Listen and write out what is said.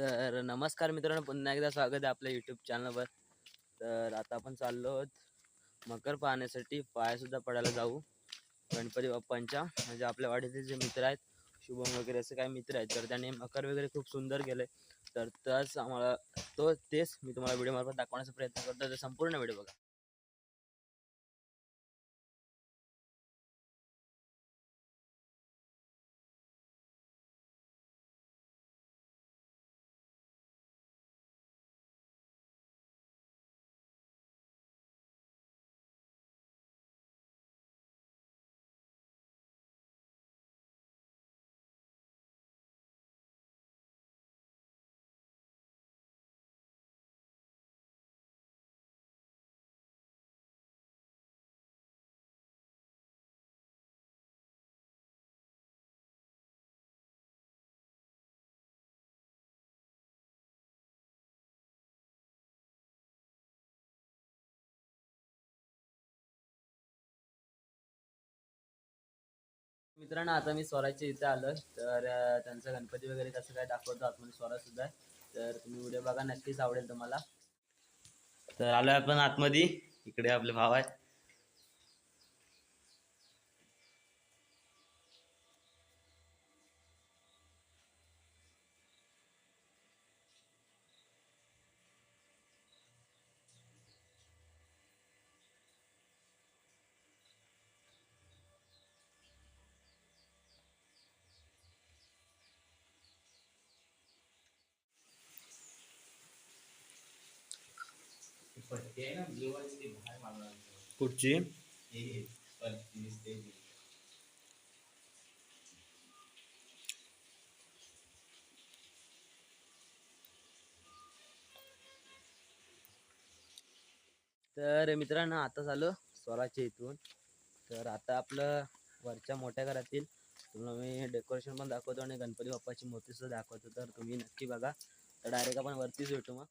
तर नमस्कार मित्रांनो पुन्हा एकदा स्वागत आहे आपल्या यूट्यूब चॅनलवर तर आता आपण चाललो आहोत मकर पाहण्यासाठी पायासुद्धा पडायला जाऊ. गणपती बाप्पांच्या म्हणजे आपल्या वाडीचे जे मित्र आहेत शुभम वगैरे असे काही मित्र आहेत तर त्याने मकर वगैरे खूप सुंदर केले तर त्याच आम्हाला तो तेच मी तुम्हाला व्हिडिओमार्फत दाखवण्याचा प्रयत्न करतो. तर संपूर्ण व्हिडिओ बघा. मित्रांनो आता मी स्वराजच्या इथे आलोय. तर त्यांचा गणपती वगैरे कसं काय दाखवतो आतमध्ये स्वराज सुद्धा तर तुम्ही व्हिडिओ बघा नक्कीच आवडेल तुम्हाला. तर आलोय आपण आतमध्ये. इकडे आपले भाव आहेत. कुठची तर मित्रांनो आता झालं स्वराच्या इथून. तर आता आपलं वरच्या मोठ्या घरातील तुम्हाला मी डेकोरेशन पण दाखवतो आणि गणपती बाप्पाची मूर्ती सुद्धा दाखवतो. तर तुम्ही नक्की बघा. तर डायरेक्ट आपण वरतीच भेटू मग.